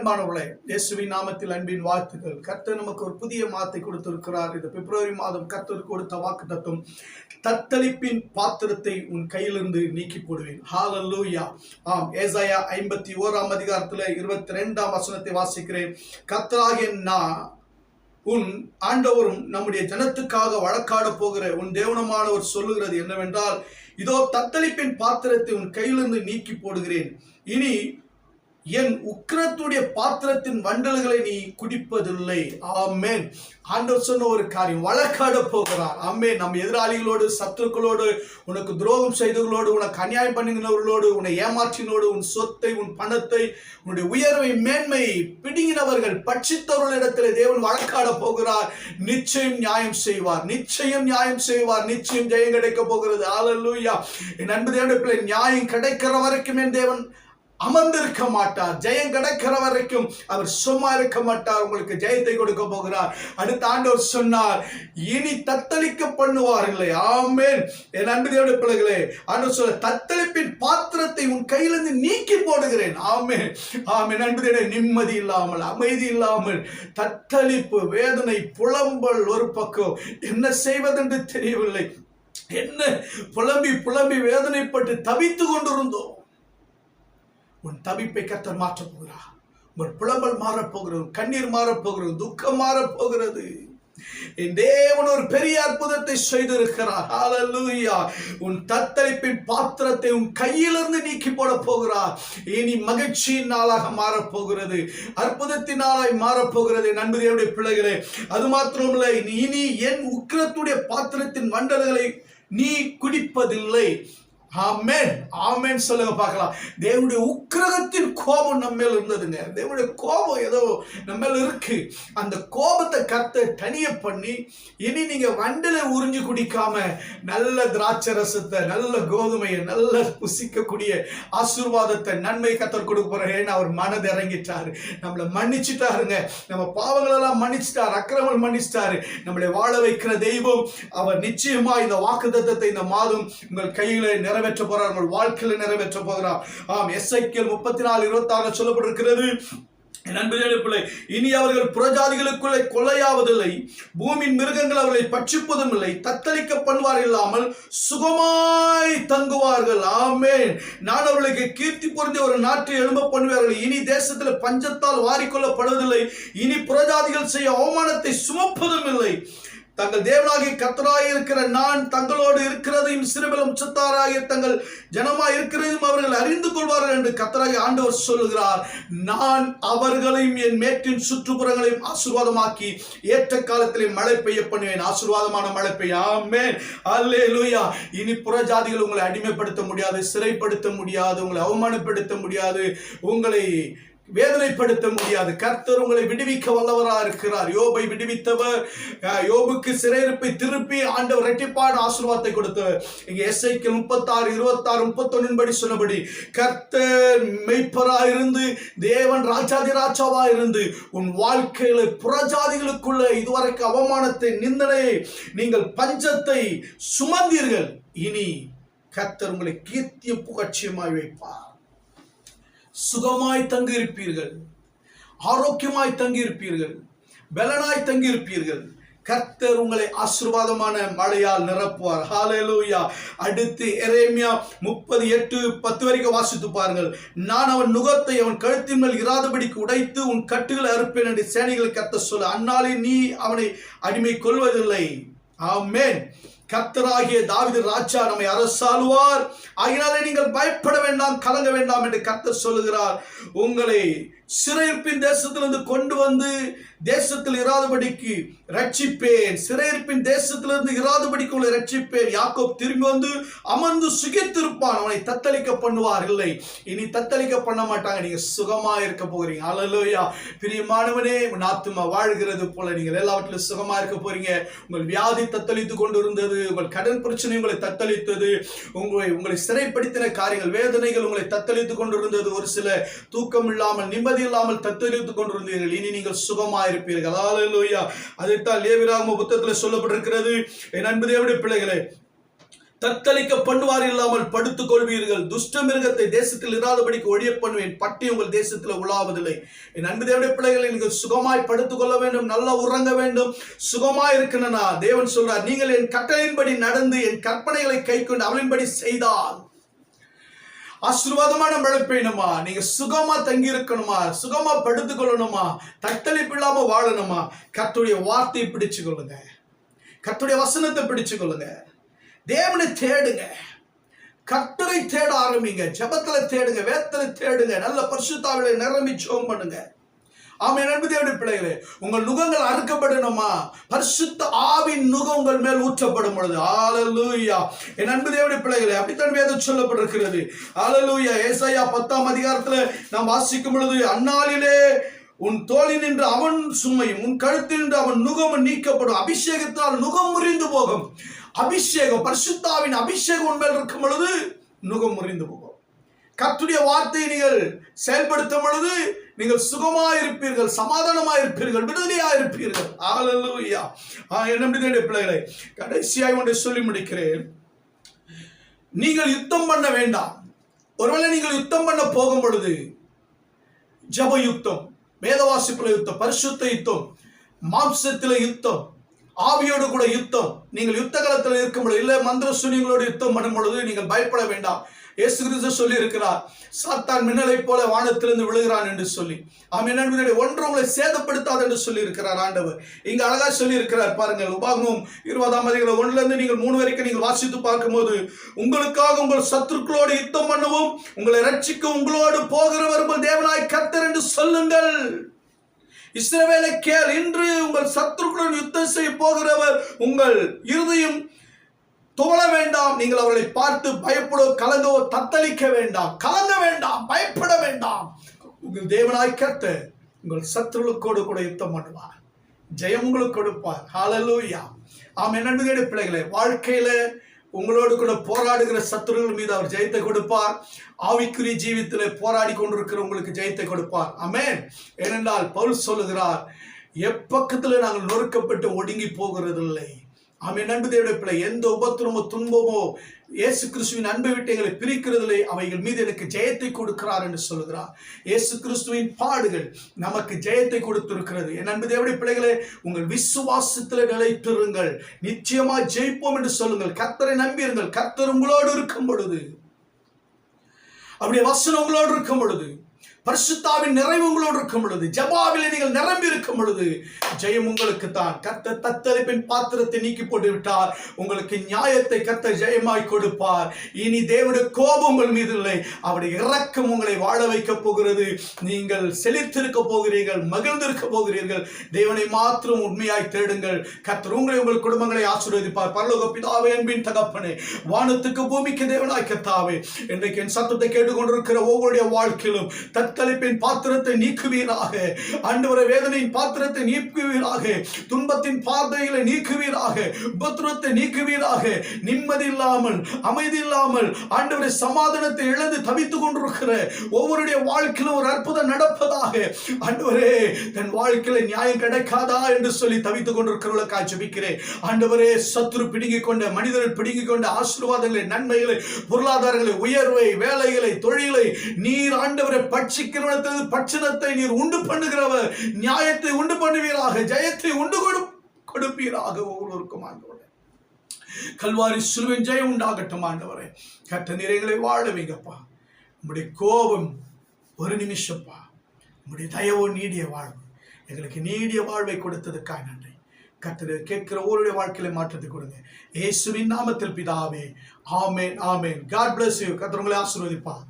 அன்பானவர்களே இயேசுவின் நாமத்தில் அன்பின் வாழ்த்துக்கள். கர்த்தர் நமக்கு ஒரு புதிய மாத்தை கொடுத்திருக்கிறார். இந்த பிப்ரவரி மாதம் கர்த்தர் கொடுத்த வாக்கு தத்துவம் தத்தளிப்பின் பாத்திரத்தை உன் கையிலிருந்து நீக்கி போடுவேன். ஹalleluya ஆம் ஏசாயா ஐம்பத்தி ஓராம் அதிகாரத்துல இருபத்தி ரெண்டாம் வசனத்தை வாசிக்கிறேன். கர்த்தராகிய நான் உன் ஆண்டவரும் நம்முடைய ஜனத்துக்காக வழக்காட போகிற உன் தேவனமானவர் சொல்லுகிறது என்னவென்றால் இதோ தத்தளிப்பின் பாத்திரத்தை உன் கையிலிருந்து நீக்கி போடுகிறேன். இனி என் உக்கிரத்துடைய பாத்திரத்தின் வண்டல்களை நீ குடிப்பதில்லை. ஆமேன். ஆண்டவர் சொன்ன ஒரு காரியம். வழக்காட போகிறார். ஆமே நம்ம எதிராளிகளோடு சத்துருக்களோடு உனக்கு துரோகம் செய்தவர்களோடு உனக்கு அநியாயம் பண்ணுகிறவர்களோடு உன்னை ஏமாற்றினோடு உன் சொத்தை உன் பணத்தை உன்னுடைய உயர்வை மேன்மை பிடுங்கினவர்கள் பட்சித்தவர்களிடத்தில் தேவன் வழக்காட போகிறார். நிச்சயம் நியாயம் செய்வார். நிச்சயம் நியாயம் செய்வார். நிச்சயம் ஜெயம் கிடைக்க போகிறது. ஆலல்லூயா என் அன்பு தேவனுடைய பிள்ளை நியாயம் கிடைக்கிற வரைக்குமே தேவன் அமர்ந்திருக்க மாட்டார். ஜெயம் கிடைக்கிற வரைக்கும் அவர் சும்மா இருக்க மாட்டார். உங்களுக்கு ஜெயத்தை கொடுக்க போகிறார். அடுத்த ஆண்டவர் சொன்னார் இனி தத்தளிக்க பண்ணுவார்களே ஆமேன். என் அன்பு தேவனுடைய பிள்ளைகளே ஆண்டவர் சொல்ல தத்தளிப்பின் பாத்திரத்தை உன் கையிலிருந்து நீக்கி போடுகிறேன். ஆமே ஆமென். அன்பு தேவனே நிம்மதி இல்லாமல் அமைதி இல்லாமல் தத்தளிப்பு வேதனை புலம்பல் ஒரு பக்கம். என்ன செய்வதென்று தெரியவில்லை. என்ன புலம்பி புலம்பி வேதனைப்பட்டு தவித்து கொண்டிருந்தோம். உன் தவிப்பை கத்தர் மாற்றப் போகிறார் உன் புலம்பல் மாறப்போகிறது உன் கண்ணீர் மாறப்போகிறது துக்கம் மாறப்போகிறது. என் தேவன் ஒரு பெரிய அற்புதத்தை செய்திருக்கிறார். ஹalleluya உன் தத்தளிப்பின் பாத்திரத்தை உன் கையிலிருந்து நீக்கி போட போகிறார். இனி மகிழ்ச்சியின் நாளாக மாறப்போகிறது. அற்புதத்தின் நாளாய் மாறப்போகிறது நண்பு தேவனுடைய பிள்ளைகளே. அது மாத்திரமில்லை இனி என் உக்கிரத்துடைய பாத்திரத்தின் மண்டலங்களை நீ குடிப்பதில்லை. ஆமேன். ஆமேன் சொல்லுங்க பார்க்கலாம். தேவனுடைய உக்கிரகத்தின் கோபம் நம்ம மேல இருந்ததுங்க. தேவனுடைய கோபம் ஏதோ நம்ம மேல இருக்கு. அந்த கோபத்தை கத்த தனிய பண்ணி இனி நீங்க வண்டில உறிஞ்சு குடிக்காம நல்ல திராட்சை ரசத்தை நல்ல கோதுமையை நல்ல புசிக்கக்கூடிய ஆசீர்வாதத்தை நன்மை கத்தர் கொடுக்க போறேன்னு அவர் மனது இறங்கிட்டாரு. நம்மளை மன்னிச்சுட்டாருங்க. நம்ம பாவங்களெல்லாம் மன்னிச்சிட்டார் அக்கிரமம் மன்னிச்சிட்டாரு. நம்மளை வாழ வைக்கிற தெய்வம் அவர் நிச்சயமா இந்த வாக்குத்தத்தத்தை இந்த மாதம் உங்கள் கையில நிறைவேற்ற போறார். உங்கள் வாழ்க்கையில நிறைவேற்ற போகிறார். ஆம் எஸ்ஐக்கியல் முப்பத்தி நாலு இருபத்தி ஆறு சொல்லப்பட்டிருக்கிறது என் பிள்ளை இனி அவர்கள் புறஜாதிகளுக்குள்ளே கொலையாவதில்லை பூமியின் மிருகங்கள் அவர்களை பட்சிப்பதும் இல்லை. தத்தளிக்க பண்ணுவார் இல்லாமல் சுகமாய் தங்குவார்கள். ஆமேன். நான் அவர்களுக்கு கீர்த்தி பொருந்திய ஒரு நாட்டை எழும்ப பண்ணுவார்கள். இனி தேசத்தில் பஞ்சத்தால் வாரிக்கொள்ளப்படுவதில்லை. இனி புறஜாதிகள் செய்ய அவமானத்தை சுமப்பதும் இல்லை. தங்கள் தேவனாகிய கத்தராய் இருக்கிற நான் தங்களோடு இருக்கிறதையும் சிறுபலம் சுத்தாராகிய தங்கள் ஜனமாய் இருக்கிறதையும் அவர்கள் அறிந்து கொள்வார்கள் என்று கத்தராகி ஆண்டவர் சொல்லுகிறார். நான் அவர்களையும் என் மேட்டின் சுற்றுப்புறங்களையும் ஆசீர்வாதமாக்கி ஏற்ற காலத்திலே மழை பெய்ய பண்ணுவேன். ஆசீர்வாதமான மழை பெய்ய. அல்லே லூயா இனி புறஜாதிகள் உங்களை அடிமைப்படுத்த முடியாது சிறைப்படுத்த முடியாது உங்களை அவமானப்படுத்த முடியாது. உங்களை வேதனைப்படுத்த முடியாது. கர்த்தர் உங்களை விடுவிக்க வல்லவராக இருக்கிறார். யோபை விடுவித்தவர் யோபுக்கு சிறையிருப்பை திருப்பி ஆண்டவர் ரெட்டிப்பாடு ஆசீர்வாதத்தை கொடுத்தவர். இங்கே எஸ்ஐக்கு முப்பத்தாறு இருபத்தாறு முப்பத்தொன்னின் படி சொன்னபடி கர்த்தர் மெய்ப்பராக இருந்து தேவன் ராஜாதி ராஜாவா இருந்து உன் வாழ்க்கையில புறஜாதிகளுக்குள்ள இதுவரைக்கும் அவமானத்தை நிந்தனையை நீங்கள் பஞ்சத்தை சுமந்தீர்கள். இனி கர்த்தர் உங்களை கீர்த்திய புகழ்ச்சியமாய் வைப்பார். சுகமாய் தங்கியிருப்பீர்கள். ஆரோக்கியமாய் தங்கியிருப்பீர்கள். பலனாய் தங்கியிருப்பீர்கள். கர்த்தர் உங்களை ஆசீர்வாதமான மழையால் நிரப்புவார். ஹாலேலூயா அடுத்து எரேமியா முப்பது எட்டு பத்து வரைக்கும் வாசித்து பாருங்கள். நான் அவன் நுகத்தை அவன் கழுத்தின் மேல் இராதபடிக்கு உடைத்து உன் கட்டுகளை அறுப்பேன் என்று சேனைகளை கத்த சொல்ல அன்னாலே நீ அவனை அடிமை கொள்வதில்லை ஆமேன். கத்தராகிய தாவிது ராஜா நம்மை அரசாளுவார். ஆகினாலே நீங்கள் பயப்பட வேண்டாம் கலங்க வேண்டாம் என்று கர்த்தர் சொல்லுகிறார். உங்களை சிறையிருப்பின் தேசத்திலிருந்து கொண்டு வந்து தேசத்தில் இராதபடிக்கு ரட்சிப்பேன். சிறையிருப்பின் தேசத்திலிருந்து இராதபடிக்கு உங்களை ரட்சிப்பேன். யாக்கோப் திரும்பி வந்து அமர்ந்து சுகித்திருப்பான். அவனை தத்தளிக்க பண்ணுவார். இல்லை இனி தத்தளிக்க பண்ண மாட்டாங்க. நீங்க சுகமா இருக்க போகிறீங்க. அலலோயா பிரியமானவனே உன் ஆத்துமா வாழ்கிறது போல நீங்கள் எல்லாவற்றிலும் சுகமா இருக்க போறீங்க. உங்கள் வியாதி தத்தளித்து கொண்டு இருந்தது உங்கள் கடன் பிரச்சனை உங்களை தத்தளித்தது உங்களை உங்களை சிறைப்படுத்தின காரியங்கள் வேதனைகள் உங்களை தத்தளித்து கொண்டிருந்தது. ஒரு சில தூக்கம் இல்லாமல் நிம்மதி இல்லாமல் தத்தளித்துக் கொண்டிருந்தீர்கள். இனி நீங்கள் சுகமாயிருப்பீர்கள் இருப்பீர்கள் அதைத்தான் லேவிராம புத்தகத்தில் சொல்லப்பட்டிருக்கிறது. என் அன்பு தேவனுடைய பிள்ளைகளே தத்தளிக்க பண்ணுவார் இல்லாமல் படுத்துக் கொள்வீர்கள். துஷ்ட மிருகத்தை தேசத்தில் இராதபடிக்கு ஒழிய பண்ணுவேன். பட்டி உங்கள் தேசத்தில் உலாவதில்லை. என் அன்பு தேவனுடைய பிள்ளைகளை நீங்கள் சுகமாய் படுத்துக் கொள்ள வேண்டும். நல்லா உறங்க வேண்டும். சுகமாய் இருக்கணும்னா தேவன் சொல்றார் நீங்கள் என் கட்டளையின்படி நடந்து என் கற்பனைகளை கை கொண்டு அவளின்படி செய்தால் ஆசீர்வாதமான மழை பெய்யணுமா நீங்க சுகமா தங்கி இருக்கணுமா சுகமா படுத்துக் கொள்ளணுமா தத்தளிப்பு இல்லாம வாழணுமா? கத்துடைய வார்த்தையை பிடிச்சு கொள்ளுங்க கத்துடைய வசனத்தை பிடிச்சு கொள்ளுங்க தேவனை தேடுங்க. கர்த்தரை தேட ஆரம்பிங்க. ஜபத்துல தேடுங்க. வேத்தலை தேடுங்க. நல்ல பரிசுத்தாவில நிரம்பி ஜெபம் பண்ணுங்க. ஆமை அன்பு தேவனுடைய பிள்ளைகளே உங்கள் நுகங்கள் அறுக்கப்படணுமா? பரிசுத்த ஆவின் நுகம் உங்கள் மேல் ஊற்றப்படும் பொழுது. ஆலலூயா என் அன்பு தேவனுடைய பிள்ளைகளே அப்படித்தான் வேதம் சொல்லப்பட்டிருக்கிறது. ஆலலூயா ஏசாயா பத்தாம் அதிகாரத்தில் நாம் வாசிக்கும் பொழுது அந்நாளிலே உன் தோளில் நின்று அவன் சுமையும் உன் கழுத்தில் நின்று அவன் நுகம் நீக்கப்படும். அபிஷேகத்தால் நுகம் முறிந்து போகும். அபிஷேகம் பரிசுத்தாவின் அபிஷேகம் உன் மேல் இருக்கும் பொழுது நுகம் முறிந்து போகும். கத்துடைய வார்த்தையை நீங்கள் செயல்படுத்தும் பொழுது நீங்கள் சுகமாக இருப்பீர்கள் சமாதானமாக இருப்பீர்கள் விடுதலையாக இருப்பீர்கள் ஆலலூயா என்னுடைய பிள்ளைகளை. கடைசியாய் ஒன்றை சொல்லி முடிக்கிறேன். நீங்கள் யுத்தம் பண்ண வேண்டாம். ஒருவேளை நீங்கள் யுத்தம் பண்ண போகும் பொழுது ஜப யுத்தம் வேதவாசிப்புல யுத்தம் பரிசுத்த யுத்தம் மாம்சத்தில யுத்தம் ஆவியோடு கூட யுத்தம் நீங்கள் யுத்த காலத்தில் இருக்கும் பொழுது இல்லை மந்திர சுனிங்களோடு யுத்தம் பண்ணும் பொழுது நீங்கள் பயப்பட வேண்டாம். இயேசு கிறிஸ்து சொல்லி இருக்கிறார் சாத்தான் மின்னலை போல வானத்திலிருந்து விழுகிறான் என்று சொல்லி. ஆமென். நண்பர்களே ஒன்று உங்களை சேதப்படுத்தாது என்று சொல்லி இருக்கிறார் ஆண்டவர். இங்க அழகா சொல்லி இருக்கிறார் பாருங்கள் உபாகமும் இருபதாம் அதிகாரம் ஒண்ணுல இருந்து நீங்கள் மூணு வரைக்கும் நீங்கள் வாசித்து பார்க்கும்போது உங்களுக்காக உங்கள் சத்துருக்களோடு யுத்தம் பண்ணவும் உங்களை ரட்சிக்க உங்களோடு போகிறவர் உங்கள் தேவனாய் கத்தர் என்று சொல்லுங்கள். இஸ்ரவேலை கேள் இன்று உங்கள் சத்துருக்களுடன் யுத்தம் செய்ய போகிறவர் உங்கள் இருதயம் துவள வேண்டாம். நீங்கள் அவர்களை பார்த்து பயப்படோ கலந்தோ தத்தளிக்க வேண்டாம். கலங்க வேண்டாம் பயப்பட வேண்டாம். உங்கள் தேவனாய் கர்த்த உங்கள் சத்துருக்களோடு கூட யுத்தம் பண்ணுவார். ஜெயம் உங்களுக்கு கொடுப்பார். ஹாலலூயா ஆம் என்ன பிள்ளைகளே வாழ்க்கையில உங்களோடு கூட போராடுகிற சத்துருகள் மீது அவர் ஜெயத்தை கொடுப்பார். ஆவிக்குரிய ஜீவித்தில் போராடி கொண்டிருக்கிற உங்களுக்கு ஜெயத்தை கொடுப்பார். அமேன் ஏனென்றால் பவுல் சொல்லுகிறார் எப்பக்கத்தில் நாங்கள் நொறுக்கப்பட்டு ஒடுங்கி போகிறதில்லை. ஆமென். அன்பு தேவனுடைய பிள்ளை எந்த உபத்திரமோ துன்பமோ இயேசு கிறிஸ்துவின் அன்பை விட்டு எங்களை பிரிக்கிறதில்லை அவைகள் மீது எனக்கு ஜெயத்தை கொடுக்கிறார் என்று சொல்கிறார் இயேசு கிறிஸ்துவின் பாடுகள் நமக்கு ஜெயத்தை கொடுத்திருக்கிறது. என் அன்பு தேவனுடைய பிள்ளைகளே உங்கள் விசுவாசத்தில் நிலைத்திருங்கள். நிச்சயமா ஜெயிப்போம் என்று சொல்லுங்கள். கர்த்தரை நம்பியிருங்கள். கர்த்தர் உங்களோடு இருக்கும் பொழுது. அப்படியே வசனம் உங்களோடு இருக்கும் பொழுது. பரிசுத்தாவின் நிறைவு உங்களோடு இருக்கும் பொழுது ஜபாவில் நீங்கள் நிரம்பி இருக்கும் பொழுது ஜெயம் உங்களுக்கு தான் கத்த தத்தளிப்பின் பாத்திரத்தை நீக்கி போட்டு விட்டார் உங்களுக்கு நியாயத்தை கத்த ஜெயமாய் கொடுப்பார். இனி தேவனுடைய கோபம் உங்கள் மீது இல்லை. அவருடைய இறக்கம் உங்களை வாழ வைக்க போகிறது. நீங்கள் செழித்திருக்க போகிறீர்கள் மகிழ்ந்திருக்க போகிறீர்கள். தேவனை மாத்திரம் உண்மையாய் தேடுங்கள். கத்தர் உங்களை உங்கள் குடும்பங்களை ஆசீர்வதிப்பார். பரலோக பிதாவே அன்பின் தகப்பனே வானத்துக்கு பூமிக்கு தேவனாய் கத்தாவே. இன்றைக்கு என் சத்தத்தை கேட்டுக்கொண்டிருக்கிற ஒவ்வொருடைய வாழ்க்கையிலும் தத் தத்தளிப்பின் பாத்திரத்தை நீக்குவீராக. ஆண்டவரை வேதனையின் பாத்திரத்தை நீக்குவீராக. துன்பத்தின் பார்வைகளை நீக்குவீராக. உபத்திரத்தை நீக்குவீராக. நிம்மதி இல்லாமல் அமைதி இல்லாமல் ஆண்டவரை சமாதானத்தை இழந்து தவித்துக் கொண்டிருக்கிற ஒவ்வொருடைய வாழ்க்கையிலும் ஒரு அற்புதம் நடப்பதாக ஆண்டவரே தன் வாழ்க்கையில நியாயம் கிடைக்காதா என்று சொல்லி தவித்துக் கொண்டிருக்கிறவர்களுக்காக ஜபிக்கிறேன். ஆண்டவரே சத்துரு பிடுங்கிக் கொண்ட மனிதர்கள் பிடுங்கிக் கொண்ட ஆசீர்வாதங்களை நன்மைகளை பொருளாதாரங்களை உயர்வை வேலைகளை தொழிலை நீர் ஆண்டவரை பட்சி பட்சிக்கிறவனத்தில் பட்சணத்தை நீர் உண்டு பண்ணுகிறவர் நியாயத்தை உண்டு பண்ணுவீராக ஜெயத்தை உண்டு கொடு கொடுப்பீராக ஒவ்வொருவருக்கும் ஆண்டவரே. கல்வாரி சிலுவின் ஜெயம் உண்டாகட்டும் ஆண்டவரே. கட்ட நிறைகளை வாழ வைங்கப்பா. நம்முடைய கோபம் ஒரு நிமிஷப்பா. நம்முடைய தயவோ நீடிய வாழ்வு. எங்களுக்கு நீடிய வாழ்வை கொடுத்ததுக்காக நன்றி. கத்தர் கேட்கிற ஒருடைய வாழ்க்கையில மாற்றத்தை கொடுங்க. ஏசுவின் நாமத்தில் பிதாவே. ஆமேன் ஆமேன். காட் பிளஸ் யூ கத்தர் உங்களை ஆசீர்வதிப்பார்.